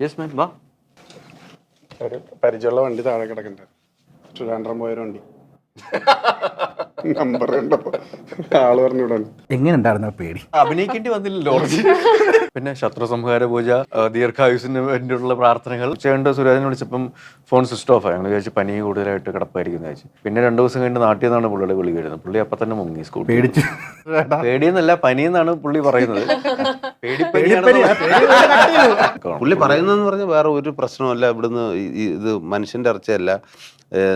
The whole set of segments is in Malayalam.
യെസ് മാം വാ. ഒരു പരിചയമുള്ള വണ്ടി താഴെ കിടക്കണ്ട. ട്രിവാൻഡ്രം പോയൊരു വണ്ടി. നമ്പർ കണ്ടപ്പോ ആൾ പറഞ്ഞു ഇവിടെ എങ്ങനെ ഉണ്ടായിരുന്നു ആ പേടി? അഭിനയിക്കേണ്ടി വന്നില്ലല്ലോ. പിന്നെ ശത്രു സംഹാര പൂജ ആ, ദീർഘായുസിന് വേണ്ടിയുള്ള പ്രാർത്ഥനകൾ. ചെയ്യേണ്ട സുരാജിനെ വിളിച്ചപ്പം ഫോൺ സ്വിച്ച് ഓഫ് ആയി. ഞങ്ങൾ വിചാരിച്ചു പനി കൂടുതലായിട്ട് കിടപ്പായിരിക്കുന്നു വിചാരിച്ചു. പിന്നെ രണ്ടു ദിവസം കഴിഞ്ഞ് നാട്ടിൽ നിന്നാണ് പുള്ളിയുടെ വിളി വരുന്നത്. പുള്ളി അപ്പൊ തന്നെ മുങ്ങി സ്കൂൾ പേടിച്ചു. പേടിയെന്നല്ല പനിയെന്നാണ് പുള്ളി പറയുന്നത്. പുള്ളി പറയുന്നതെന്ന് പറഞ്ഞാൽ വേറെ ഒരു പ്രശ്നമല്ല. ഇവിടുന്ന് ഇത് മനുഷ്യന്റെ ഇറച്ചിയല്ല.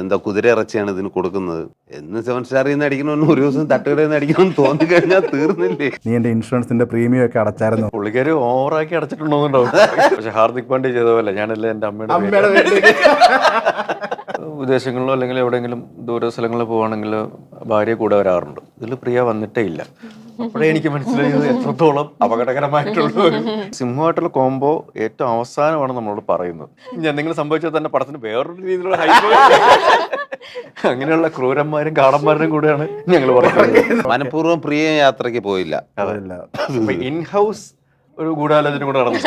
എന്താ കുതിര ഇറച്ചിയാണ് ഇതിന് കൊടുക്കുന്നത്. എന്ന് സെവൻ സ്റ്റാറിൽ നിന്ന് അടിക്കണമെന്ന് ഒരു ദിവസം തട്ടുകടയിൽ നിന്ന് അടിക്കണമെന്ന് തോന്നി കഴിഞ്ഞാൽ തീർന്നില്ലേ? നീ എന്റെ ഇൻഷുറൻസിന്റെ പ്രീമിയം ഒക്കെ അടച്ചായിരുന്നു. പുള്ളിക്കാര് ഓവറാക്കി അടച്ചിട്ടുണ്ടോന്നുണ്ടാവും പക്ഷെ ഹാർദിക് പാണ്ഡ്യ ചെയ്ത പോലെ ഞാനല്ല എന്റെ അമ്മയുടെ. വിദേശങ്ങളിലോ അല്ലെങ്കിൽ എവിടെയെങ്കിലും ദൂര സ്ഥലങ്ങളിൽ പോവാണെങ്കിൽ ഭാര്യ കൂടെ വരാറുണ്ട്. ഇതിൽ പ്രിയ വന്നിട്ടേ ഇല്ല. അപ്പോഴേ എനിക്ക് മനസ്സിലായത് എത്രത്തോളം അപകടകരമായിട്ടുള്ള ഒരു സിംഹമായിട്ടുള്ള കോംബോ ഏറ്റവും അവസാനമാണ് നമ്മളോട് പറയുന്നത്. ഞാൻ നിങ്ങൾ സംഭവിച്ചാൽ തന്നെ പടത്തിന് വേറൊരു രീതിയിലുള്ള ഹൈപ്പ് അങ്ങനെയുള്ള ക്രൂരന്മാരും കാടന്മാരും കൂടെയാണ് ഞങ്ങൾ പറയുന്നത്. മനഃപൂർവം പ്രിയ യാത്രയ്ക്ക് പോയില്ല. ഇൻ ഹൗസ് ഒരു ഗൂഢാലോചന കൂടെ നടന്നു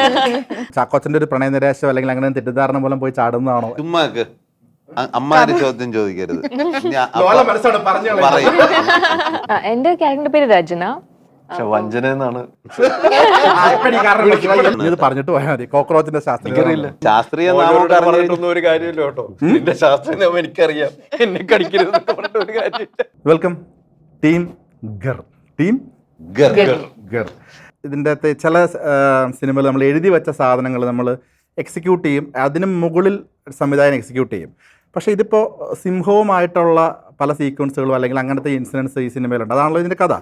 ചാക്കോച്ചന്റെ ഒരു പ്രണയ നിരാശ അല്ലെങ്കിൽ അങ്ങനെ തെറ്റിദ്ധാരണ മൂലം പോയി ചാടുന്നതാണോ? ചുമ്മാക്ക് അമ്മാര് ചോദ്യം ചോദിക്കരുത്. എന്റെ ക്യാരക്ടറിന്റെ പേര് രചന. പക്ഷെ വഞ്ചന എന്നാണ്. നീ ഇത് പറഞ്ഞിട്ട് പോയാൽ മതി. കോക്രോച്ചിന്റെ ശാസ്ത്രം ശാസ്ത്രീയ നാമം ഓരോരുത്തർ പറഞ്ഞിട്ടൊന്നും ഒരു കാര്യമില്ല കേട്ടോ. നിന്റെ ശാസ്ത്രീയ നിയമം എനിക്കറിയാം. എന്നെ കടിക്കരുത് ഒരു കാര്യമില്ല. വെൽക്കം. ടീം ഗർ. ടീം ഗർ. ഗർ. ഇതിന്റെ അകത്ത് ചില സിനിമകൾ നമ്മൾ എഴുതി വെച്ച സാധനങ്ങൾ നമ്മൾ എക്സിക്യൂട്ട് ചെയ്യും. അതിന് മുകളിൽ സംവിധായകൻ എക്സിക്യൂട്ട് ചെയ്യും. പക്ഷേ ഇതിപ്പോൾ സിംഹവുമായിട്ടുള്ള പല സീക്വൻസുകളും അല്ലെങ്കിൽ അങ്ങനത്തെ ഇൻസിഡൻസ് ഈ സിനിമയിലുണ്ട്. അതാണല്ലോ ഇതിന്റെ കഥ.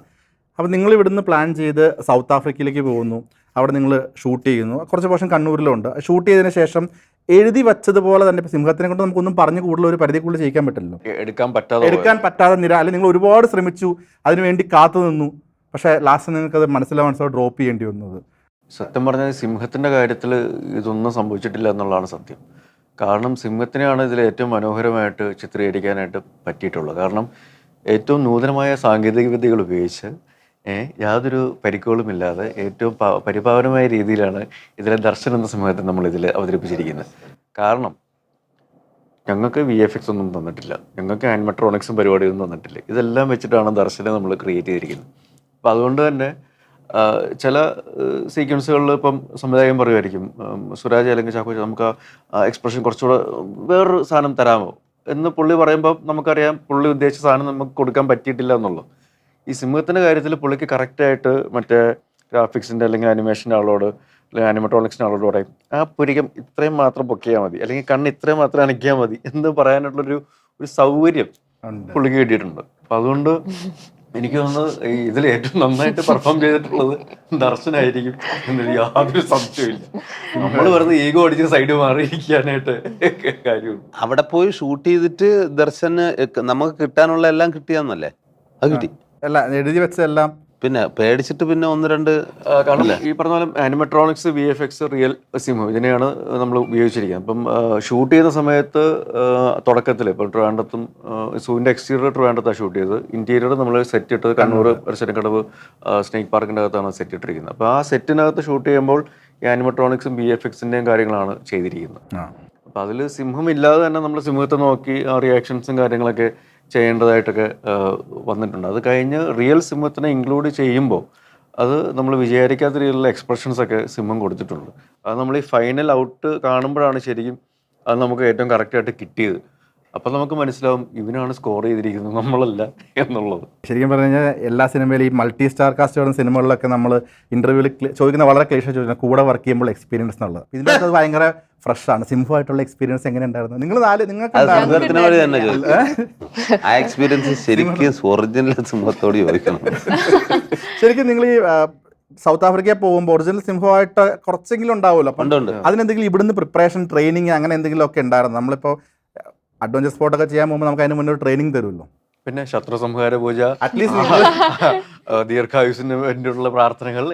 അപ്പോൾ നിങ്ങൾ ഇവിടുന്ന് പ്ലാൻ ചെയ്ത് സൗത്ത് ആഫ്രിക്കയിലേക്ക് പോകുന്നു. അവിടെ നിങ്ങൾ ഷൂട്ട് ചെയ്യുന്നു. കുറച്ച് പോർഷൻ കണ്ണൂരിലുണ്ട്. ഷൂട്ട് ചെയ്തതിന് ശേഷം എഴുതി വെച്ചതുപോലെ തന്നെ ഇപ്പോൾ സിംഹത്തിനെ കൊണ്ട് നമുക്കൊന്നും പറഞ്ഞു കൂടുതൽ ഒരു പരിധി കൂടുതൽ ചെയ്യിക്കാൻ പറ്റില്ലല്ലോ എടുക്കാൻ പറ്റാതെ എടുക്കാൻ പറ്റാതെ നിര അല്ലെങ്കിൽ നിങ്ങൾ ഒരുപാട് ശ്രമിച്ചു. അതിനുവേണ്ടി കാത്തു നിന്നു. പക്ഷേ ലാസ്റ്റ് നിങ്ങൾക്ക് അത് മനസ്സിലോ മനസ്സിലോ ഡ്രോപ്പ് ചെയ്യേണ്ടി വന്നത്. സത്യം പറഞ്ഞാൽ സിംഹത്തിന്റെ കാര്യത്തിൽ ഇതൊന്നും സംഭവിച്ചിട്ടില്ല എന്നുള്ളതാണ് സത്യം. കാരണം സിംഹത്തിനെയാണ് ഇതിൽ ഏറ്റവും മനോഹരമായിട്ട് ചിത്രീകരിക്കാനായിട്ട് പറ്റിയിട്ടുള്ളത്. കാരണം ഏറ്റവും നൂതനമായ സാങ്കേതിക വിദ്യകൾ ഉപയോഗിച്ച് യാതൊരു പരിക്കുകളും ഇല്ലാതെ ഏറ്റവും പരിപാവനമായ രീതിയിലാണ് ഇതിലെ ദർശനം എന്ന സിംഹത്തെ നമ്മൾ ഇതിൽ അവതരിപ്പിച്ചിരിക്കുന്നത്. കാരണം ഞങ്ങൾക്ക് വി എഫ് എക്സ് ഒന്നും തന്നിട്ടില്ല. ഞങ്ങൾക്ക് ആനിമട്രോണിക്സും പരിപാടിയൊന്നും തന്നിട്ടില്ല. ഇതെല്ലാം വെച്ചിട്ടാണ് ദർശനം നമ്മൾ ക്രിയേറ്റ് ചെയ്തിരിക്കുന്നത്. അപ്പോൾ അതുകൊണ്ട് തന്നെ ചില സീക്വൻസുകളിൽ ഇപ്പം സംവിധായകൻ പറയുമായിരിക്കും സുരാജ് അല്ലെങ്കിൽ ചാക്കോ നമുക്ക് ആ എക്സ്പ്രഷൻ കുറച്ചുകൂടെ വേറൊരു സാധനം തരാമോ? എന്ന് പുള്ളി പറയുമ്പോൾ നമുക്കറിയാം പുള്ളി ഉദ്ദേശിച്ച സാധനം നമുക്ക് കൊടുക്കാൻ പറ്റിയിട്ടില്ല എന്നുള്ളത്. ഈ സിംഹത്തിന്റെ കാര്യത്തിൽ പുള്ളിക്ക് കറക്റ്റായിട്ട് മറ്റേ ഗ്രാഫിക്സിന്റെ അല്ലെങ്കിൽ അനിമേഷന്റെ ആളോട് അല്ലെങ്കിൽ ആനിമട്രോണിക്സിന്റെ ആളോട് പറയും ആ പുരികം ഇത്രയും മാത്രം പൊക്കിയാൽ മതി അല്ലെങ്കിൽ കണ്ണ് ഇത്രയും മാത്രം അനക്കിയാൽ മതി എന്ന് പറയാനുള്ളൊരു ഒരു സൗകര്യം. പുള്ളിക്ക് കിട്ടിയിട്ടുണ്ട്. അപ്പം അതുകൊണ്ട് എനിക്ക് തോന്നുന്നത് ഈ ഇതിൽ ഏറ്റവും നന്നായിട്ട് പെർഫോം ചെയ്തിട്ടുള്ളത് ദർശനായിരിക്കും എന്നൊരു യാതൊരു സംശയമില്ല നമ്മൾ വെറുതെ ഈഗോ അടിച്ച് സൈഡ് മാറിയിരിക്കാനായിട്ട് കാര്യമുള്ളൂ. അവിടെ പോയി ഷൂട്ട് ചെയ്തിട്ട് ദർശന് നമുക്ക് കിട്ടാനുള്ള എല്ലാം കിട്ടിയാന്നല്ലേ അത് കിട്ടി. അല്ല എഴുതി വെച്ചതെല്ലാം പിന്നെ പേടിച്ചിട്ട് പിന്നെ ഒന്ന് രണ്ട് കാരണം ഈ പറഞ്ഞ പോലെ animatronics V F X real CIMO ഇതിനെയാണ് നമ്മൾ ഉപയോഗിച്ചിരിക്കുന്നത്. അപ്പം ഷൂട്ട് ചെയ്യുന്ന സമയത്ത് തുടക്കത്തിൽ ഇപ്പോൾ ട്രിവാൻഡത്തും സൂവിന്റെ എക്സ്റ്റീരിയർ ട്രിവാൻഡത്താണ് ഷൂട്ട് ചെയ്തത്. ഇന്റീരിയർ നമ്മൾ സെറ്റ് ഇട്ടത് കണ്ണൂർ കടവ് സ്നേക്ക് പാർക്കിന്റെ അകത്താണ് സെറ്റ് ഇട്ടിരിക്കുന്നത്. അപ്പോൾ ആ സെറ്റിനകത്ത് ഷൂട്ട് ചെയ്യുമ്പോൾ ഈ ആനിമട്രോണിക്സും വി എഫ് എക്സിന്റെയും കാര്യങ്ങളാണ് ചെയ്തിരിക്കുന്നത്. അപ്പോൾ അപ്പം അതിൽ സിംഹം ഇല്ലാതെ തന്നെ നമ്മൾ സിംഹത്തെ നോക്കി ആ റിയാക്ഷൻസും കാര്യങ്ങളൊക്കെ ചെയ്യേണ്ടതായിട്ടൊക്കെ വന്നിട്ടുണ്ട്. അത് കഴിഞ്ഞ് റിയൽ സിംഹത്തിനെ ഇൻക്ലൂഡ് ചെയ്യുമ്പോൾ അത് നമ്മൾ വിചാരിക്കാത്ത രീതിയിലുള്ള എക്സ്പ്രഷൻസ് ഒക്കെ സിംഹം കൊടുത്തിട്ടുണ്ട്. അത് നമ്മൾ ഈ ഫൈനൽ ഔട്ട് കാണുമ്പോഴാണ് ശരിക്കും അത് നമുക്ക് ഏറ്റവും കറക്റ്റായിട്ട് കിട്ടിയത്. അപ്പം നമുക്ക് മനസ്സിലാവും ഇവനാണ് സ്കോർ ചെയ്തിരിക്കുന്നത് നമ്മളല്ല എന്നുള്ളത്. ശരിക്കും പറഞ്ഞു കഴിഞ്ഞാൽ എല്ലാ സിനിമയിലും ഈ മൾട്ടി സ്റ്റാർ കാസ്റ്റ് വരുന്ന സിനിമകളിലൊക്കെ നമ്മൾ ഇന്റർവ്യൂവിൽ ചോദിക്കുന്ന വളരെ ക്ലേശ ചോദിക്കുന്നത് കൂടെ വർക്ക് ചെയ്യുമ്പോൾ എക്സ്പീരിയൻസ് എന്നുള്ളത്. ഇതിന്റെ അത് ഭയങ്കര ഫ്രഷ് ആണ് സിംഹമായിട്ടുള്ള എക്സ്പീരിയൻസ് എങ്ങനെ ഉണ്ടായിരുന്നു നിങ്ങൾ നാല് നിങ്ങൾക്ക് ആ എക്സ്പീരിയൻസ് ശരിക്കും ഒറിജിനൽ സിംഹത്തോട് ചോദിക്കണം. ശരിക്കും നിങ്ങൾ ഈ സൗത്ത് ആഫ്രിക്കയിൽ പോകുമ്പോൾ ഒറിജിനൽ സിംഹമായിട്ട് കുറച്ചെങ്കിലും ഉണ്ടാവുമല്ലോ. അപ്പം അതിനെന്തെങ്കിലും ഇവിടുന്ന് പ്രിപ്പറേഷൻ ട്രെയിനിങ് അങ്ങനെ എന്തെങ്കിലും ഒക്കെ ഉണ്ടായിരുന്നു നമ്മളിപ്പോൾ അഡ്വഞ്ചർ സ്പോർട്ടൊക്കെ ചെയ്യാൻ പോകുമ്പോൾ നമുക്ക് അതിന് മുന്നേ ഒരു ട്രെയിനിങ് തരുമല്ലോ. പിന്നെ ശത്രു സംഹാര പൂജ അറ്റ്ലീസ്റ്റ് ദീർഘായുസിന് വേണ്ടിയുള്ള പ്രാർത്ഥനകൾ.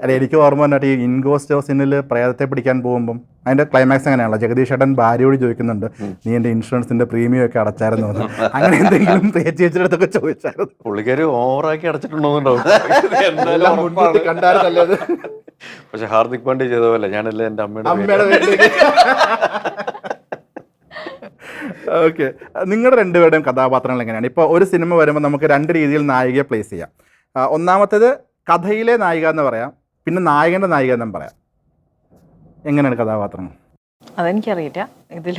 അല്ല എനിക്ക് ഓർമ്മ വന്നിട്ട് ഈ ഇൻഗോസ്റ്റോ സിനിൽ പ്രേതത്തെ പിടിക്കാൻ പോകുമ്പോൾ അതിന്റെ ക്ലൈമാക്സ് അങ്ങനെയാണല്ലോ ജഗദീഷ് ഏട്ടൻ ഭാര്യയോട് ചോദിക്കുന്നുണ്ട് നീ എന്റെ ഇൻഷുറൻസിന്റെ പ്രീമിയം ഒക്കെ അടച്ചായിരുന്നു? അങ്ങനെ എന്തെങ്കിലും ചേച്ചിയുടെ അടുത്തൊക്കെ ചോദിച്ചായിരുന്നു. പുള്ളിക്കാര് ഓവറാക്കി അടച്ചിട്ടുണ്ടോന്നുണ്ടാവും കണ്ടായിരുന്നല്ലോ പക്ഷെ ഹാർദിക് പാണ്ഡ്യ ചെയ്ത പോലെ ഞാനല്ലേ എന്റെ അമ്മയുടെ ഓക്കെ നിങ്ങളുടെ രണ്ടുപേരുടെയും കഥാപാത്രങ്ങൾ എങ്ങനെയാണ്? ഇപ്പോൾ ഒരു സിനിമ വരുമ്പോൾ നമുക്ക് രണ്ട് രീതിയിൽ നായികയെ പ്ലേസ് ചെയ്യാം. ഒന്നാമത്തേത് കഥയിലെ നായിക എന്ന് പറയാം. പിന്നെ നായകന്റെ നായിക എന്നും പറയാം. എങ്ങനെയാണ് കഥാപാത്രങ്ങൾ അതെനിക്കറിയില്ല. ഇതിൽ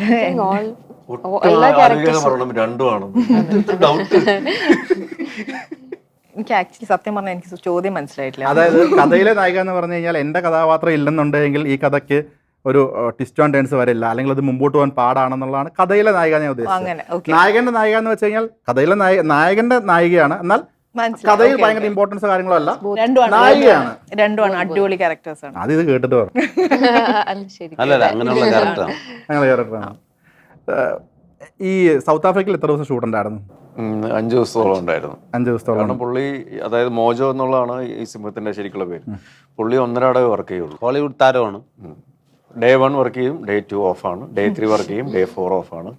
എനിക്ക് ആക്ച്വലി സത്യം പറഞ്ഞാൽ എനിക്ക് ചോദ്യം മനസ്സിലായിട്ടില്ല. അതായത് കഥയിലെ നായിക എന്ന് പറഞ്ഞു കഴിഞ്ഞാൽ എന്റെ കഥാപാത്രം ഇല്ലെന്നുണ്ടെങ്കിൽ ഈ കഥയ്ക്ക് ഒരു ട്വിസ്റ്റ് ഓൺ ടേൺസ് വരില്ല. അല്ലെങ്കിൽ അത് മുമ്പോട്ട് പോകാൻ പാടാണെന്നുള്ളതാണ് കഥയിലെ നായിക ഞാൻ ഉദ്ദേശിച്ചത്. അങ്ങനെ ഓക്കെ നായകന്റെ നായിക എന്ന് വെച്ച് കഴിഞ്ഞാൽ കഥയിലെ നായ നായകന്റെ നായികയാണ്. എന്നാൽ കഥയിൽ ഭയങ്കര ഇമ്പോർട്ടൻസ് കാര്യങ്ങളല്ല. നായികയാണ്. രണ്ടുമാണ് അടിപൊളി ക്യാരക്ടേഴ്സ് ആണ്. അത് ഇത് കേട്ടിട്ട് പറഞ്ഞു അല്ല ശരി. അല്ലല്ല അങ്ങനെയുള്ള ക്യാരക്ടറാണ് അങ്ങനെ ക്യാരക്ടറാണ് ഈ സൗത്ത് ആഫ്രിക്കയിൽ എത്ര ദിവസം ഷൂട്ട് ഉണ്ടായിരുന്നു? അഞ്ചു അഞ്ച് ദിവസത്തോളം ഉണ്ടായിരുന്നു. അഞ്ച് ദിവസത്തോളം. കാരണം പുള്ളി അതായത് മോജോ എന്നുള്ളതാണ് ഈ സിംഹത്തിന്റെ ശരിക്കുള്ള പേര്. പുള്ളി ഒന്നരാടേ വർക്ക് ചെയ്യുള്ളൂ. ഹോളിവുഡ് താരമാണ്. ഡേ വൺ വർക്ക് ചെയ്യും ഡേ ടു ആണ്. ഡേ ത്രീ വർക്ക് ചെയ്യും ഡേ ഫോർ ആണ്.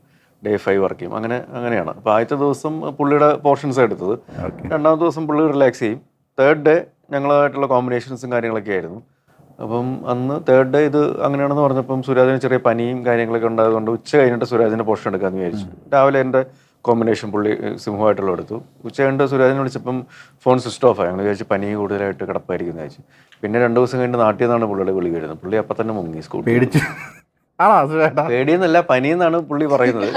ഡേ ഫൈവ് വർക്ക് ചെയ്യും. അങ്ങനെ അങ്ങനെയാണ്. അപ്പോൾ ആദ്യത്തെ ദിവസം പുള്ളിയുടെ പോർഷൻസ് എടുത്തത്. രണ്ടാമത്തെ ദിവസം പുള്ളി റിലാക്സ് ചെയ്യും. തേർഡ് ഡേ ഞങ്ങളായിട്ടുള്ള കോമ്പിനേഷൻസും കാര്യങ്ങളൊക്കെ ആയിരുന്നു. അപ്പം അന്ന് തേർഡ് ഡേ ഇത് അങ്ങനെയാണെന്ന് പറഞ്ഞപ്പം സുരാജിന് ചെറിയ പനിയും കാര്യങ്ങളൊക്കെ ഉണ്ടായതുകൊണ്ട് ഉച്ച കഴിഞ്ഞിട്ട് സുരാജിന്റെ പോർഷൻ എടുക്കാമെന്ന് വിചാരിച്ചു. രാവിലെ എന്റെ കോമ്പിനേഷൻ പുള്ളി സിംഹമായിട്ടുള്ള എടുത്തു. ഉച്ച കണ്ട് സുരാജിനെ വിളിച്ചപ്പം ഫോൺ സ്വിച്ച് ഓഫ് ആയി. ഞങ്ങൾ വിചാരിച്ചു പനി കൂടുതലായിട്ട് കിടപ്പായിരിക്കും വിചാരിച്ചു. പിന്നെ രണ്ട് ദിവസം കഴിഞ്ഞ് നാട്ടിൽ നിന്നാണ് പുള്ളിയുടെ വിളി വരുന്നത്. പുള്ളി അപ്പം തന്നെ മുങ്ങി സ്കൂൾ പേടിച്ച്. ആണോ സുരേട്ടാ? പേടിയെന്നല്ല പനിയെന്നാണ് പുള്ളി പറയുന്നത്.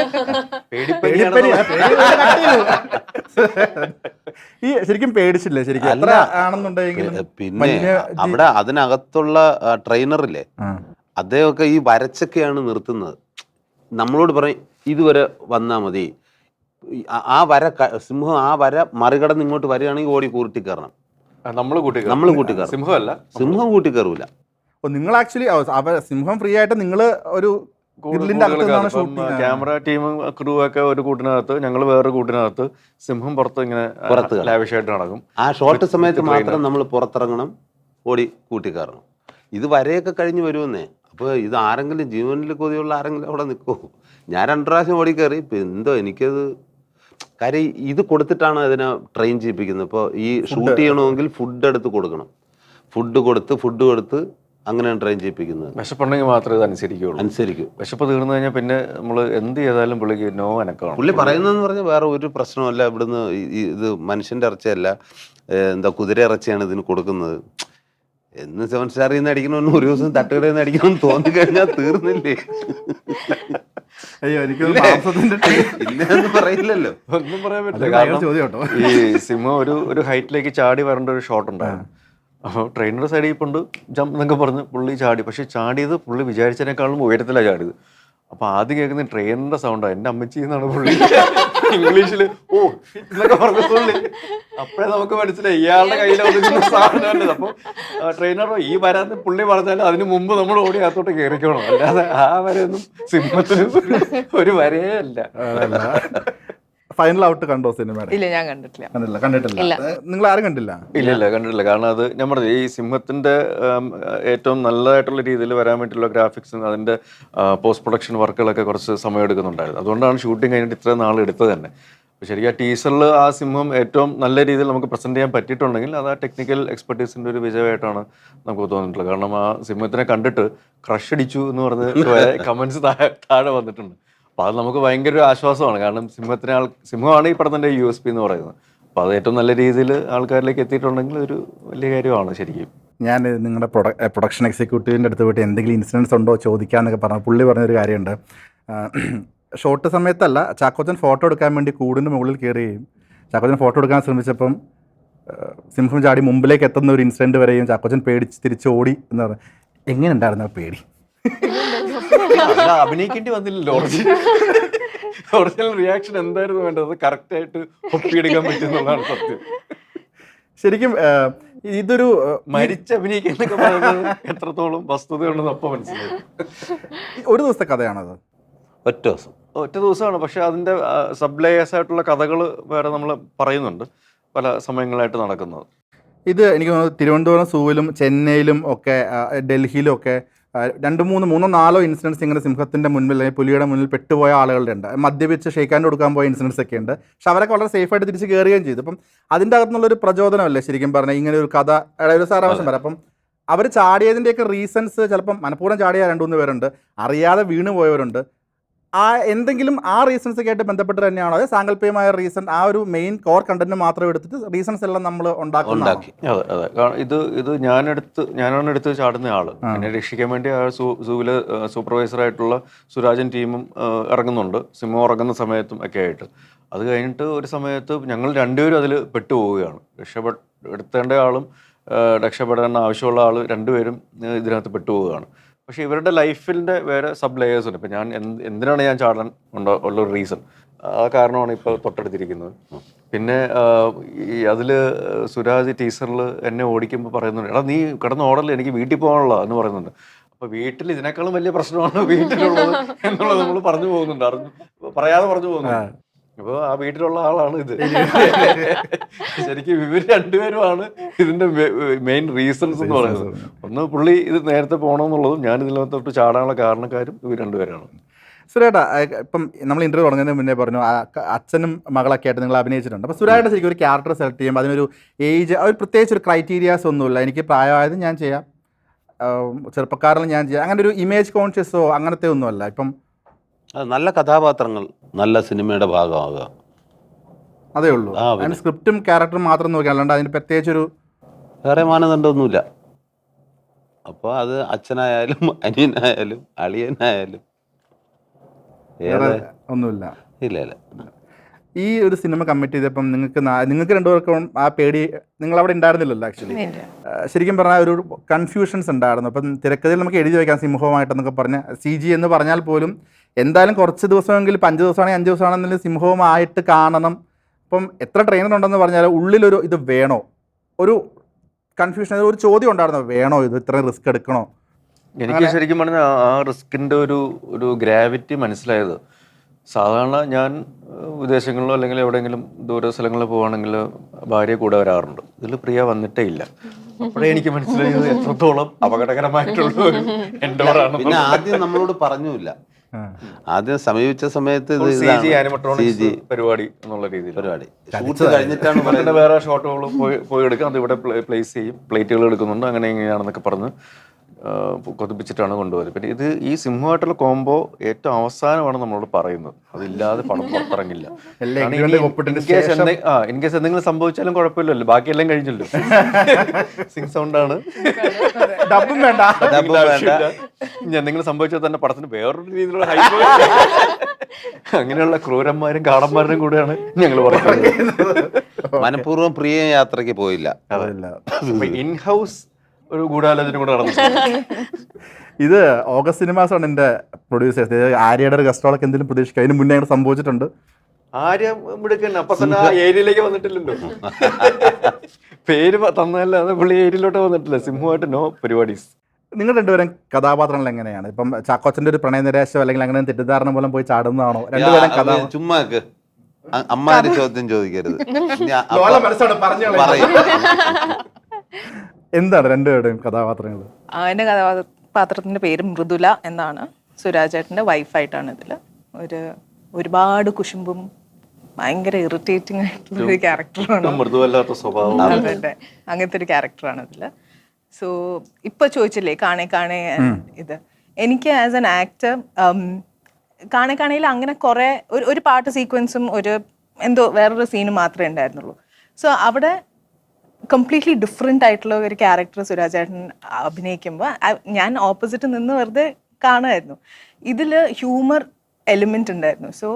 ഈ ശരിക്കും പേടിച്ചില്ലേ ശരിക്കും അത്ര. പിന്നെ അവിടെ അതിനകത്തുള്ള ട്രെയിനറില്ലേ. അദ്ദേഹമൊക്കെ ഈ വരച്ചൊക്കെയാണ് നിർത്തുന്നത്. നമ്മളോട് പറയും ഇതുവരെ വന്നാ മതി. ആ- വര സിംഹം ആ വര മറികടന്ന് ഇങ്ങോട്ട് വരികയാണെങ്കിൽ ഓടി കൂട്ടി കയറണം നമ്മൾ കൂട്ടി നമ്മൾ കൂട്ടി കയറും. സിംഹമല്ല. സിംഹം കൂട്ടി കയറൂല നിങ്ങൾ ആക്ച്വലി സിംഹം ഫ്രീ ആയിട്ട് നിങ്ങൾ ഒരു ക്യാമറ ടീമും ക്രൂ ഒക്കെ ഒരു കൂട്ടിനകത്ത് ഞങ്ങൾ വേറൊരു കൂട്ടിനകത്ത് സിംഹം പുറത്ത് ഇങ്ങനെ പുറത്ത് ലാവിഷായിട്ട് നടക്കും. ആ ഷോർട്ട് സമയത്ത് മാത്രം. നമ്മൾ പുറത്തിറങ്ങണം ഓടി കൂട്ടി കയറണം ഇത് വരെയൊക്കെ കഴിഞ്ഞ് വരുമെന്നേ. അപ്പോൾ ഇത് ആരെങ്കിലും ജീവനിൽ കൊതിയുള്ള ആരെങ്കിലും അവിടെ നിൽക്കുമോ ഞാൻ രണ്ടു പ്രാവശ്യം ഓടി കയറി ഇപ്പം എന്തോ എനിക്കത് കാര്യം ഇത് കൊടുത്തിട്ടാണ് അതിനെ ട്രെയിൻ ചെയ്യിപ്പിക്കുന്നത്. ഇപ്പോൾ ഈ ഷൂട്ട് ചെയ്യണമെങ്കിൽ ഫുഡ് എടുത്ത് കൊടുക്കണം. ഫുഡ് കൊടുത്ത് ഫുഡ് കൊടുത്ത് അങ്ങനെയാണ് ട്രെയിൻ ചെയ്യിപ്പിക്കുന്നത്. വിശപ്പുണ്ടെങ്കിൽ മാത്രമേ ഇത് അനുസരിക്കുള്ളൂ അനുസരിക്കും. വിശപ്പ് തീർന്നു കഴിഞ്ഞാൽ പിന്നെ നമ്മൾ എന്ത് ചെയ്താലും പുള്ളിക്ക് നോ അനക്കാണ് പുള്ളി പറയുന്നതെന്ന് പറഞ്ഞാൽ വേറെ ഒരു പ്രശ്നമല്ല ഇവിടുന്ന് ഇത് മനുഷ്യന്റെ ഇറച്ചിയല്ല. എന്താ കുതിര ഇറച്ചിയാണ് ഇതിന് കൊടുക്കുന്നത്. എന്ന് സെവൻ സ്റ്റാറിൽ നിന്ന് അടിക്കണമെന്ന് ഒരു ദിവസം തട്ടുകടയിൽ നിന്ന് അടിക്കണമെന്ന് തോന്നി കഴിഞ്ഞാൽ തീർന്നില്ലേ? അയ്യോ എനിക്ക് ഇല്ലെന്ന് പറയില്ലല്ലോ. ഒന്നും പറയാൻ പറ്റില്ല. ചോദ്യം ഈ സിംഹ ഒരു ഒരു ഹൈറ്റിലേക്ക് ചാടി വരേണ്ട ഒരു ഷോട്ട് ഉണ്ടായിരുന്നു. അപ്പോൾ ട്രെയിനറുടെ സൈഡിൽ കൊണ്ട് ജമ്പ് എന്നൊക്കെ പറഞ്ഞ് പുള്ളി ചാടി. പക്ഷെ ചാടിയത് പുള്ളി വിചാരിച്ചതിനേക്കാളും ഉയരത്തിലാണ് ചാടിയത്. അപ്പൊ ആദ്യം കേൾക്കുന്ന ട്രെയിനിന്റെ സൗണ്ടാണ് എന്റെ അമ്മച്ചി എന്നാണ് പുള്ളി. ഇംഗ്ലീഷിൽ ഓ എന്നൊക്കെ പറഞ്ഞ പുള്ളി. അപ്പോഴേ നമുക്ക് മനസ്സിലായി ഇയാളുടെ കയ്യിൽ അപ്പൊ ട്രെയിനറോ ഈ വരാന്ന് പുള്ളി പറഞ്ഞാൽ അതിന് മുമ്പ് നമ്മൾ ഓടി അകത്തോട്ട് കയറിക്കോണം അല്ലാതെ ആ വരെയൊന്നും സിംഹത്തിന് ഒരു വരയേ അല്ല. ഫൈനൽ ഔട്ട് കണ്ടോ സിനിമയുടെ? ഇല്ല ഞാൻ കണ്ടിട്ടില്ല. കണ്ടില്ല കണ്ടിട്ടില്ല. നിങ്ങൾ ആരും കണ്ടില്ല? ഇല്ല ഇല്ല കണ്ടിട്ടില്ല. കാരണം അത് ഞാൻ പറഞ്ഞു ഈ സിംഹത്തിന്റെ ഏറ്റവും നല്ലതായിട്ടുള്ള രീതിയിൽ വരാൻ വേണ്ടിയുള്ള ഗ്രാഫിക്സും അതിന്റെ പോസ്റ്റ് പ്രൊഡക്ഷൻ വർക്കുകളൊക്കെ കുറച്ച് സമയം എടുക്കുന്നുണ്ടായിരുന്നു. അതുകൊണ്ടാണ് ഷൂട്ടിംഗ് കഴിഞ്ഞിട്ട് ഇത്രയും നാൾ എടുത്തത് തന്നെ. ശരിക്കും ആ ടീസറിൽ ആ സിംഹം ഏറ്റവും നല്ല രീതിയിൽ നമുക്ക് പ്രസന്റ് ചെയ്യാൻ പറ്റിയിട്ടുണ്ടെങ്കിൽ അത് ആ ടെക്നിക്കൽ എക്സ്പെർട്ടീസിന്റെ ഒരു വിജയമായിട്ടാണ് നമുക്ക് തോന്നിയിട്ടുള്ളത്. കാരണം ആ സിംഹത്തിനെ കണ്ടിട്ട് ക്രഷ് അടിച്ചു എന്ന് പറഞ്ഞ് കമന്റ്സ് താഴെ വന്നിട്ടുണ്ട്. അപ്പോൾ അത് നമുക്ക് ഭയങ്കര ഒരു ആശ്വാസമാണ്. കാരണം സിംഹത്തിന് ആൾ സിംഹമാണ് ഈ പടത്തിന്റെ യു എസ് പി എന്ന് പറയുന്നത്. അപ്പോൾ അത് ഏറ്റവും നല്ല രീതിയിൽ ആൾക്കാരിലേക്ക് എത്തിയിട്ടുണ്ടെങ്കിൽ ഒരു വലിയ കാര്യമാണ് ശരിക്കും. ഞാൻ നിങ്ങളുടെ പ്രൊഡ പ്രൊഡക്ഷൻ എക്സിക്യൂട്ടീവിന്റെ അടുത്ത് പോയിട്ട് എന്തെങ്കിലും ഇൻസിഡൻസ് ഉണ്ടോ ചോദിക്കാന്നൊക്കെ പറഞ്ഞു പുള്ളി പറഞ്ഞൊരു കാര്യമുണ്ട്. ഷോർട്ട് സമയത്തല്ല ചാക്കോച്ചൻ ഫോട്ടോ എടുക്കാൻ വേണ്ടി കൂടിന്റെ മുകളിൽ കയറുകയും ചാക്കോച്ചൻ ഫോട്ടോ എടുക്കാൻ ശ്രമിച്ചപ്പം സിംഹം ചാടി മുമ്പിലേക്ക് എത്തുന്ന ഒരു ഇൻസിഡന്റ് വരെയും ചാക്കോച്ചൻ പേടിച്ച് തിരിച്ച് ഓടി എന്ന് പറഞ്ഞു എങ്ങനെ ഉണ്ടായിരുന്നു ആ പേടി? അഭിനയിക്കേണ്ടി വന്നില്ലല്ലോ. ഒറിജിനൽ ഒറിജിനൽ റിയാക്ഷൻ എന്തായിരുന്നു വേണ്ടത്? കറക്റ്റ് ആയിട്ട് ഒപ്പിയെടുക്കാൻ പറ്റുന്നതാണ് സത്യം. ശരിക്കും ഇതൊരു മരിച്ച മരിച്ച് അഭിനയിക്കുന്നൊക്കെ പറയുന്നത് എത്രത്തോളം വസ്തുതയുണ്ടെന്ന് അപ്പം മനസ്സിലായി. ഒരു ദിവസത്തെ കഥയാണത്. ഒറ്റ ദിവസം. ഒറ്റ ദിവസമാണ്. പക്ഷെ അതിന്റെ സബ് ലേയേഴ്സ് ആയിട്ടുള്ള കഥകൾ വേറെ നമ്മൾ പറയുന്നുണ്ട്. പല സമയങ്ങളായിട്ട് നടക്കുന്നത്. ഇത് എനിക്ക് തോന്നുന്നു തിരുവനന്തപുരം സൂവിലും ചെന്നൈയിലും ഒക്കെ ഡൽഹിയിലും ഒക്കെ രണ്ട് മൂന്ന് മൂന്നോ നാലോ ഇൻസിഡൻസ് ഇങ്ങനെ സിംഹത്തിന്റെ മുൻപിൽ അല്ലെങ്കിൽ പുലിയുടെ മുന്നിൽ പെട്ടുപോയ ആളുകളുടെ ഉണ്ട്. മദ്യപിച്ച് ഷെയ്ക്കാൻ കൊടുക്കാൻ പോയ ഇൻസിഡൻസ് ഒക്കെ ഉണ്ട്. പക്ഷെ അവരൊക്കെ വളരെ സേഫായിട്ട് തിരിച്ച് കയറുകയും ചെയ്തു. അപ്പം അതിന്റെ അകത്തുനിന്നുള്ളൊരു പ്രചോദനമല്ലേ ശരിക്കും പറഞ്ഞാൽ? ഇങ്ങനെ ഒരു കഥ. ഒരു സാരാംശം പറയാം. അപ്പം അവർ ചാടിയതിന്റെയൊക്കെ റീസൺസ് ചിലപ്പം മനഃപൂർവം ചാടിയ രണ്ടു മൂന്ന് പേരുണ്ട്. അറിയാതെ വീണ് പോയവരുണ്ട് ആ എന്തെങ്കിലും ആ റീസൺസ് ഒക്കെ ആയിട്ട് ബന്ധപ്പെട്ട് തന്നെയാണോ? അതെ സാങ്കല്പികമായ റീസൺ ആ ഒരു മെയിൻ കോർ കണ്ടന്റ് മാത്രം എടുത്തിട്ട് റീസൺസ് എല്ലാം നമ്മൾ ഉണ്ടാക്കി. അതെ അതെ. ഇത് ഇത് ഞാനെടുത്ത് ഞാനാണ് എടുത്ത് ചാടുന്ന ആൾ. എന്നെ രക്ഷിക്കാൻ വേണ്ടി ആ സൂ സൂവിലെ സൂപ്പർവൈസർ ആയിട്ടുള്ള സുരാജൻ ടീമും ഇറങ്ങുന്നുണ്ട്. സിംഹം ഇറങ്ങുന്ന സമയത്തും ഒക്കെ ആയിട്ട്. അത് കഴിഞ്ഞിട്ട് ഒരു സമയത്ത് ഞങ്ങൾ രണ്ടുപേരും അതിൽ പെട്ടുപോവുകയാണ്. രക്ഷപ്പെട്ട് എടുത്തേണ്ട ആളും രക്ഷപ്പെടേണ്ട ആവശ്യമുള്ള ആൾ രണ്ടുപേരും ഇതിനകത്ത് പെട്ടുപോവുകയാണ്. പക്ഷേ ഇവരുടെ ലൈഫിന്റെ വേറെ സബ് ലെയേഴ്സ് ഉണ്ട്. ഇപ്പം ഞാൻ എന്തിനാണ് ഞാൻ ചാടാൻ ഉണ്ടോ ഉള്ള ഒരു റീസൺ ആ കാരണമാണ് ഇപ്പോൾ തൊട്ടടുത്തിരിക്കുന്നത്. പിന്നെ അതിൽ സുരാജ് ടീച്ചറിൽ എന്നെ ഓടിക്കുമ്പോൾ പറയുന്നുണ്ട് എടാ നീ കിടന്ന് ഓടല്ലേ എനിക്ക് വീട്ടിൽ പോകാനുള്ള എന്ന് പറയുന്നുണ്ട്. അപ്പോൾ വീട്ടിൽ ഇതിനേക്കാളും വലിയ പ്രശ്നമാണ് വീട്ടിലുള്ളത് എന്നുള്ളത് നമ്മൾ പറഞ്ഞു പോകുന്നുണ്ട്. അറിഞ്ഞു പറയാതെ പറഞ്ഞു പോകുന്നുണ്ട്. അപ്പോൾ ആ വീട്ടിലുള്ള ആളാണ് ഇത്. ശരിക്കും ഇവർ രണ്ടുപേരുമാണ് ഇതിന്റെ മെയിൻ റീസൺസ് എന്ന് പറയുന്നത്. ഒന്ന് പുള്ളി ഇത് നേരത്തെ പോകണമെന്നുള്ളതും ഞാൻ ഇതിനകത്തോട്ട് ചാടാനുള്ള കാരണക്കാരും ഇവർ രണ്ടുപേരാണ്. സുരേട്ടാ ഇപ്പം നമ്മൾ ഇന്റർവ്യൂ തുടങ്ങുന്നതിന് മുന്നേ പറഞ്ഞു അച്ഛനും മകളൊക്കെ ആയിട്ട് നിങ്ങൾ അഭിനയിച്ചിട്ടുണ്ട്. അപ്പോൾ സുരേട്ട ശരിക്കും ഒരു ക്യാരക്ടർ സെലക്ട് ചെയ്യുമ്പോൾ അതിനൊരു ഏജ് ഒരു പ്രത്യേകിച്ച് ഒരു ക്രൈറ്റീരിയാസ് ഒന്നുമില്ല. എനിക്ക് പ്രായമായത് ഞാൻ ചെയ്യാം. ചെറുപ്പക്കാരിൽ ഞാൻ ചെയ്യാം. അങ്ങനെ ഒരു ഇമേജ് കോൺഷ്യസോ അങ്ങനത്തെ ഒന്നുമല്ല. ഇപ്പം അത് നല്ല കഥാപാത്രങ്ങൾ നല്ല സിനിമയുടെ ഭാഗമാകുക അതേ ഉള്ളൂ. ആ, പിന്നെ. സ്ക്രിപ്റ്റും ക്യാരക്ടറും മാത്രം നോക്കിയാൽ അല്ലാണ്ട് അതിന് പ്രത്യേകിച്ചൊരു വേറെ മാനദണ്ഡമൊന്നുമില്ല. അപ്പോൾ അത് അച്ഛനായാലും അനിയനായാലും അളിയനായാലും. വേറെ ഏത്? ഒന്നുമില്ല. ഇല്ല ഇല്ല. ഈ ഒരു സിനിമ കമ്മിറ്റ് ചെയ്തപ്പം നിങ്ങൾക്ക് നാ- നിങ്ങൾക്ക് രണ്ടുപേർക്കും ആ പേടി നിങ്ങൾ അവിടെ ഉണ്ടായിരുന്നില്ലല്ലോ ആക്ച്വലി ഇല്ല. ശരിക്കും പറഞ്ഞാൽ ഒരു കൺഫ്യൂഷൻസ് ഉണ്ടായിരുന്നു. അപ്പം തിരക്കഥയിൽ നമുക്ക് എഴുതി വയ്ക്കാം സിംഹവുമായിട്ടെന്നൊക്കെ പറഞ്ഞ് സി ജി എന്ന് പറഞ്ഞാൽ പോലും എന്തായാലും കുറച്ച് ദിവസമെങ്കിൽ ഇപ്പം അഞ്ച് ദിവസമാണെങ്കിൽ അഞ്ച് ദിവസമാണെങ്കിലും സിംഹവുമായിട്ട് കാണണം. ഇപ്പം എത്ര ട്രെയിനർ ഉണ്ടെന്ന് പറഞ്ഞാൽ ഉള്ളിലൊരു ഇത് വേണോ? ഒരു കൺഫ്യൂഷൻ ഒരു ചോദ്യം ഉണ്ടായിരുന്നു വേണോ ഇത് ഇത്രയും റിസ്ക് എടുക്കണോ? എനിക്ക് ശരിക്കും പറഞ്ഞാൽ ആ- റിസ്കിന്റെ റിസ്കിന്റെ ഒരു ഒരു ഗ്രാവിറ്റി മനസ്സിലായത്. സാധാരണ ഞാൻ വിദേശങ്ങളിലോ അല്ലെങ്കിൽ എവിടെയെങ്കിലും ദൂര സ്ഥലങ്ങളിൽ പോവുകയാണെങ്കിൽ ഭാര്യ കൂടെ വരാറുണ്ട്. ഇതിൽ പ്രിയ വന്നിട്ടേ ഇല്ല. അപ്പോഴേ എനിക്ക് മനസ്സിലായത് എത്രത്തോളം അപകടകരമായിട്ടുള്ള ഒരു എൻഡോറാണ് ആദ്യം നമ്മളോട് പറഞ്ഞില്ല ആദ്യം സമീപിച്ച സമയത്ത് പരിപാടി എന്നുള്ള രീതിയിൽ പരിപാടി. ഷൂട്ട് കഴിഞ്ഞിട്ടാണ് പറയുന്നത്. വേറെ ഷോട്ടുകൾ പോയി പോയി എടുക്കാം അത് ഇവിടെ പ്ലേസ് ചെയ്യും. പ്ലേറ്റുകൾ എടുക്കുന്നുണ്ട്. അങ്ങനെ ഇങ്ങനെയാണെന്നൊക്കെ പറഞ്ഞ് കൊതിപ്പിച്ചിട്ടാണ് കൊണ്ടുപോയത് പിന്നെ ഇത് ഈ സിംഹമായിട്ടുള്ള കോംബോ ഏറ്റവും അവസാനമാണ് നമ്മളോട് പറയുന്നത്. അതില്ലാതെ പണം പുറത്തിറങ്ങില്ല. ആ ഇൻ കേസ് എന്തെങ്കിലും സംഭവിച്ചാലും കുഴപ്പമില്ലല്ലോ. ബാക്കിയെല്ലാം കഴിഞ്ഞല്ലോ. സിംഗ് സൗണ്ടാണ് ഡബും വേണ്ട. ഡബ്ബ് വേണ്ട. ഇനി എന്തെങ്കിലും സംഭവിച്ചാൽ തന്നെ പടത്തിന് വേറൊരു രീതിയിലുള്ള ഹൈപ്പ് അങ്ങനെയുള്ള ക്രൂരന്മാരും കാടന്മാരും കൂടെയാണ് ഞങ്ങൾ പറയുന്നത് മനഃപൂർവം പ്രിയ യാത്രയ്ക്ക് പോയില്ല. ഇൻഹൗസ് ഇൻ ഹൗസ് ഒരു ഗൂഢാലോചന കൂടെ നടന്നു. ഇത് ഓഗസ്റ്റ് സിനിമാസാണ് എന്റെ എന്റെ പ്രൊഡ്യൂസേഴ്സ് ആര്യയുടെ ഒരു ഗസ്റ്റോളൊക്കെ എന്തെങ്കിലും പ്രതീക്ഷിക്കുക അതിന് മുന്നേ അങ്ങനെ സംഭവിച്ചിട്ടുണ്ട്. ആര്യ ഇവിടേക്ക് അപ്പൊ തന്നെ ആ ഏരിയയിലേക്ക് വന്നിട്ടില്ലല്ലോ. പേര് തന്നല്ലാതെ പുള്ളി ഏരിയയിലോട്ട് വന്നിട്ടില്ല. സിംഹമായിട്ട് നോ പരിപാടീസ്. നിങ്ങൾ രണ്ടുപേരും കഥാപാത്രങ്ങൾ എങ്ങനെയാണ്? ഇപ്പം ചാക്കോച്ചന്റെ ഒരു പ്രണയ നിരാശയോ അല്ലെങ്കിൽ അങ്ങനെ തെറ്റിദ്ധാരണ മൂലം പോയി ചാടുന്നതാണോ? രണ്ടുപേരും കഥ യാ, ചുമ്മാ നിക്ക്. അ- ചോദ്യം ചോദിക്കരുത്. പറയും. എന്താണ് രണ്ടുപേരുടെയും കഥാപാത്രങ്ങൾ അതിന്റെ കഥാപാത്രത്തിന്റെ പേര് മൃദുല എന്നാണ്. സുരാജേട്ടന്റെ വൈഫായിട്ടാണ് ഇതിൽ ഒരു ഒരുപാട് കുശുമ്പും ഭയങ്കര ഇറിറ്റേറ്റിംഗ് ആയിട്ടുള്ള ഒരു ക്യാരക്ടറാണ് മൃദുവല്ലാത്ത സ്വഭാവം. അങ്ങനത്തെ ഒരു ക്യാരക്ടറാണ് ഇതിൽ സോ ഇപ്പൊ ചോദിച്ചില്ലേ കാണേ കാണേ ഇത്. എനിക്ക് ആസ് എൻ ആക്ടർ കാണേ കാണയിൽ അങ്ങനെ കുറെ ഒരു ഒരു പാട്ട് സീക്വൻസും ഒരു എന്തോ വേറൊരു സീനും മാത്രമേ ഉണ്ടായിരുന്നുള്ളൂ. സോ അവിടെ കംപ്ലീറ്റ്ലി ഡിഫറെന്റ് ആയിട്ടുള്ള ഒരു ക്യാരക്ടർ സുരാജ് സുരാജേട്ടൻ അഭിനയിക്കുമ്പോൾ ഞാൻ ഓപ്പോസിറ്റ് നിന്ന് വെറുതെ കാണുമായിരുന്നു. ഇതിൽ ഹ്യൂമർ എലിമെന്റ് ഉണ്ടായിരുന്നു. സോ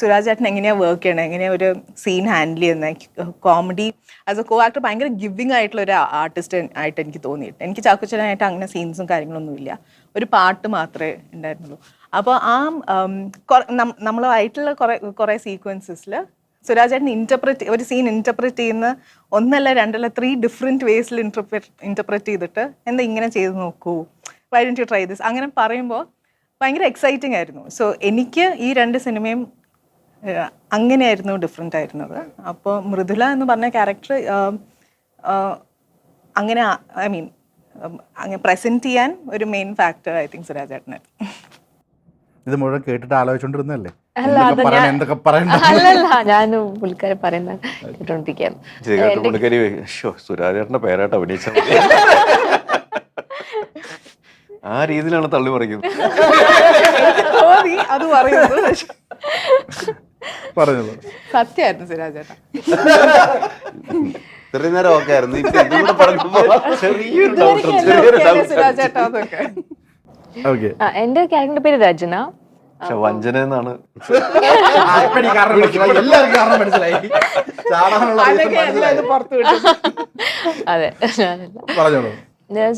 സുരാജ് ചേട്ടൻ എങ്ങനെയാണ് വർക്ക് ചെയ്യണത് എങ്ങനെയാണ് ഒരു സീൻ ഹാൻഡിൽ ചെയ്യുന്നത് comedy as a co actor ഭയങ്കര ഗിവിങ് ആയിട്ടുള്ള ഒരു ആർട്ടിസ്റ്റ് ആയിട്ട് എനിക്ക് തോന്നിയിട്ട് എനിക്ക് ചാക്കുച്ചനായിട്ട് അങ്ങനെ സീൻസും കാര്യങ്ങളൊന്നും ഇല്ല ഒരു പാട്ട് മാത്രമേ ഉണ്ടായിരുന്നുള്ളൂ. അപ്പോൾ ആ നമ്മളായിട്ടുള്ള കുറേ കുറേ സീക്വൻസസിൽ സുരാജേട്ടൻ ഇന്റർപ്രറ്റ് ഒരു സീൻ ഇന്റർപ്രറ്റ് ചെയ്യുന്ന ഒന്നല്ല രണ്ടല്ല ത്രീ ഡിഫറെന്റ് വേസിൽ ഇന്റർപ്രറ്റ് ഇന്റർപ്രറ്റ് ചെയ്തിട്ട് എന്താ ഇങ്ങനെ ചെയ്ത് നോക്കൂ? വൈ ഡോണ്ട് ട്രൈ ദിസ് അങ്ങനെ പറയുമ്പോൾ ഭയങ്കര എക്സൈറ്റിംഗ് ആയിരുന്നു. സോ എനിക്ക് ഈ രണ്ട് സിനിമയും അങ്ങനെയായിരുന്നു ഡിഫറെന്റ് ആയിരുന്നത്. അപ്പോൾ മൃദുല എന്ന് പറഞ്ഞ ക്യാരക്ടർ അങ്ങനെ ഐ മീൻ അങ്ങനെ പ്രസന്റ് ചെയ്യാൻ ഒരു മെയിൻ ഫാക്ടർ ഐ തിങ്ക് സുരാജേട്ടനായിരുന്നു ഇത് മുഴുവൻ കേട്ടിട്ട് ആലോചിച്ചോണ്ടിരുന്നല്ലേ ഞാൻ- അല്ലല്ല പുള്ളിക്കാരെ പറയുന്ന സുരാജേട്ടന്റെ പേരായിട്ട് അഭിനയിച്ച ആ രീതിയിലാണ് തള്ളി പറയുന്നത് അത് പറയുന്നത്. സത്യായിരുന്നു സുരാജേട്ടൻ ഇത്രയും നേരം ഓക്കെ ആയിരുന്നു. ഇപ്പൊ ഇതും കൂടെ ചെറിയൊരു ഉണ്ട്. അതൊക്കെ എന്റെ ക്യാരക്ടറിന്റെ പേര് രചന. പക്ഷെ വഞ്ചന എന്നാണ് എല്ലാവർക്കും കാരണം മനസ്സിലായി. ചാടാനുള്ള reason എല്ലാം പുറത്തു വിട്ടു. അതെ.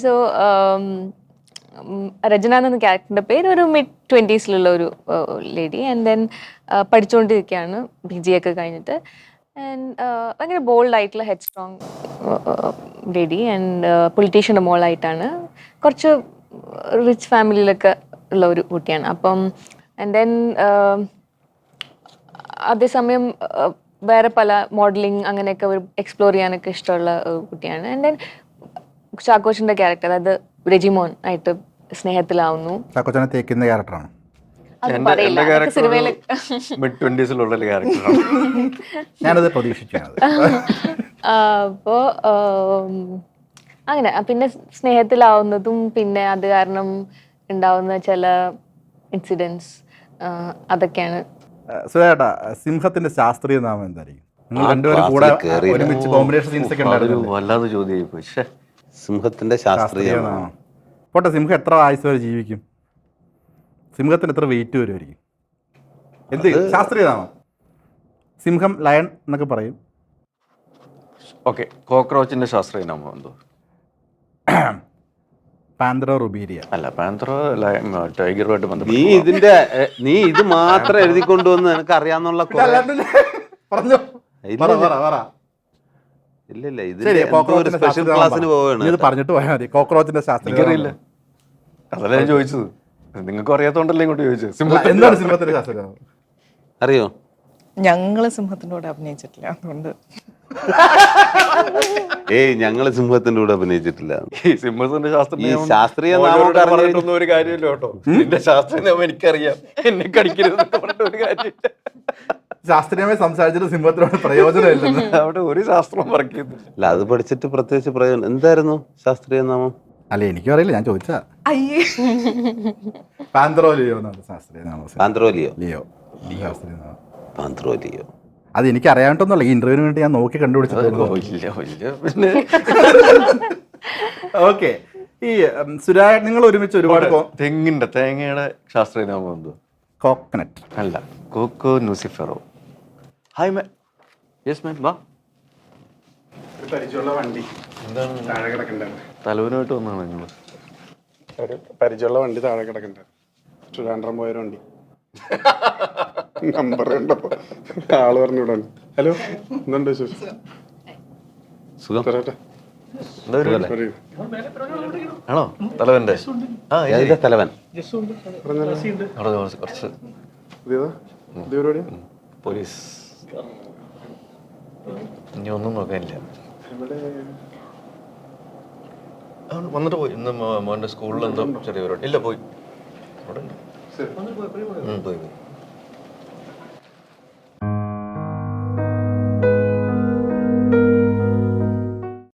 സോ രചന എന്ന ക്യാരക്ടറിന്റെ പേര് ഒരു മിഡ് ട്വന്റീസിലുള്ള ഒരു ലേഡി ആൻഡ് ദെൻ പഠിച്ചുകൊണ്ടിരിക്കുകയാണ് ബി ജി ഒക്കെ കഴിഞ്ഞിട്ട്. ആൻഡ് ഭയങ്കര ബോൾഡ് ആയിട്ടുള്ള ഹെഡ് സ്ട്രോങ് ലേഡി ആൻഡ് പൊളിറ്റീഷ്യന്റെ മോളായിട്ടാണ്. കുറച്ച് റിച്ച് ഫാമിലിയിലൊക്കെ ഉള്ള ഒരു കുട്ടിയാണ്. അപ്പം ആൻഡ് ദെൻ അതേസമയം അഹ് വേറെ പല മോഡലിംഗ് അങ്ങനെയൊക്കെ ഒരു എക്സ്പ്ലോർ ചെയ്യാനൊക്കെ ഇഷ്ടമുള്ള കുട്ടിയാണ്. ആൻഡ് ദെൻ ചാക്കോച്ചിന്റെ ക്യാരക്ടർ അതായത് രജിമോൻ ആയിട്ട് സ്നേഹത്തിലാവുന്നു. ചാക്കോച്ചനെ തേക്കുന്ന ക്യാരക്ടറാണ് ഞാനത് അപ്പോ അങ്ങനെ. പിന്നെ സ്നേഹത്തിലാവുന്നതും പിന്നെ അത് കാരണം ഉണ്ടാവുന്ന ചില ഇൻസിഡൻസ് അതൊക്കെയാണ്. സുരേട്ടാ സിംഹത്തിന്റെ ശാസ്ത്രീയ നാമം എന്തായിരിക്കും? നിങ്ങൾ രണ്ടുപേരും കൂടെ. ഒരുമിച്ച് കോമ്പിനേഷൻ സീൻസ് ഒക്കെ ഉണ്ടായിരുന്നു വല്ലാതെ ചോദ്യമായി സിംഹത്തിന്റെ ശാസ്ത്രീയ നാമം. പോട്ടെ സിംഹം എത്ര ആയുസ് വരെ ജീവിക്കും? സിംഹത്തിന് എത്ര വെയിറ്റ് വരുമായിരിക്കും എന്ത് ശാസ്ത്രീയ നാമം? സിംഹം ലയൺ എന്നൊക്കെ പറയും. ഓക്കെ കോക്രോച്ചിന്റെ ശാസ്ത്രീയ നാമം എന്തോ? പാൻഡ്രോ റുബീരിയ. അല്ല പാന്ത്രോ ടൈഗറുമായിട്ട് നീ ബന്ധപ്പെട്ട് ഇതിന്റെ നീ ഇത് മാത്രം എഴുതി കൊണ്ടുവന്ന് നിനക്ക് അറിയാന്നുള്ള കുറെ- പറഞ്ഞോ. പറ പറ പറ. ഇല്ല ഇല്ല ശരി ഇതിന്റെ എന്തോ ഒരു കോക്രോച്ചിന്റെ സ്പെഷ്യൽ ക്ലാസ്സിന് പോവാണ് നീ പറഞ്ഞിട്ട് പോയാൽ മതി. കോക്രോച്ചിന്റെ ശാസ്ത്രീയ എനിക്കറിയില്ല. അതല്ല ഞാൻ ചോദിച്ചത്. നിങ്ങൾക്ക് അറിയാത്തോണ്ടല്ലേ ഇങ്ങോട്ട് ചോദിച്ചത്? എന്താണ് സിംഹത്തിന്റെ ശാസ്ത്രം അറിയോ? ഞങ്ങൾ സിംഹത്തിന്റെ കൂടെ അഭിനയിച്ചിട്ടില്ല അതുകൊണ്ട്. ഏയ് ഞങ്ങൾ സിംഹത്തിന്റെ കൂടെ അഭിനയിച്ചിട്ടില്ല. ഈ സിംഹത്തിന്റെ ശാസ്ത്രീയ ഈ ശാസ്ത്രീയ നാമം ഓരോരുത്തർ പറഞ്ഞിട്ടൊന്നും ഒരു കാര്യമില്ല കേട്ടോ. നിന്റെ ശാസ്ത്രീയ നാമം എനിക്കറിയാം. എന്നെ കടിക്കരുത് പറഞ്ഞിട്ട് ഒരു കാര്യമില്ല. ശാസ്ത്രീയമായി സംസാരിച്ചിട്ട് സിംഹത്തിനോട് പ്രയോജനമില്ലെന്ന്. അവിടെ ഒരു ശാസ്ത്രം വർക്ക് ചെയ്യുന്നില്ല അല്ല അത് പഠിച്ചിട്ട് പ്രത്യേകിച്ച് പ്രയോജനം എന്തായിരുന്നു ശാസ്ത്രീയ നാമം? അല്ല എനിക്കും അറിയില്ല ഞാൻ ചോദിച്ചാ. അയ്യേ. പാൻഡ്രോ ലിയോ എന്നാണ് ശാസ്ത്രീയ നാമം. Panthera leo leo? ശാസ്ത്രീയ നാമം. പാന്ത്രോലിയോ അത് എനിക്ക് അറിയാണ്ടൊന്നുമല്ല ഈ ഇന്റർവ്യൂവിന് വേണ്ടി ഞാൻ നോക്കി കണ്ടുപിടിച്ചു ഇല്ല ഇല്ല പിന്നെ. ഓക്കെ ഈ സുരാ നിങ്ങൾ ഒരുമിച്ച് ഒരുപാട് തെങ്ങിന്റെ തേങ്ങയുടെ ശാസ്ത്രീയ നാമം എന്തോ കോക്കനട്ട് അല്ല cocos nucifera hi ma'am yes ma'am വാ. പരിചയമുള്ള വണ്ടി. എന്താണ്? താഴെ കിടക്കണ്ടായിരുന്നു തലവനായിട്ട് വന്നതാണ് നിങ്ങൾ ഒരു പരിചയമുള്ള വണ്ടി താഴെ കിടക്കണ്ട ട്രിവാൻഡ്രം പോയൊരു വണ്ടി. നമ്പർ കണ്ടപ്പോ ആൾ പറഞ്ഞു വിടാൻ ഹലോ എന്തുണ്ട് വിശേഷം? സുഖം. ആണോ? തലവന്റെ? ആ തലവൻ? കുറച്ച് പോലീസ്. ഇനി ഒന്നും നോക്കാനില്ല. വന്നിട്ട് പോയി. ഇന്ന് മോന്റെ സ്കൂളിൽ എന്തോ ചെറിയ പരിപാടി. ഇല്ല പോയി. അവിടെ ഉണ്ട്. ഉം, പോയി പോയി.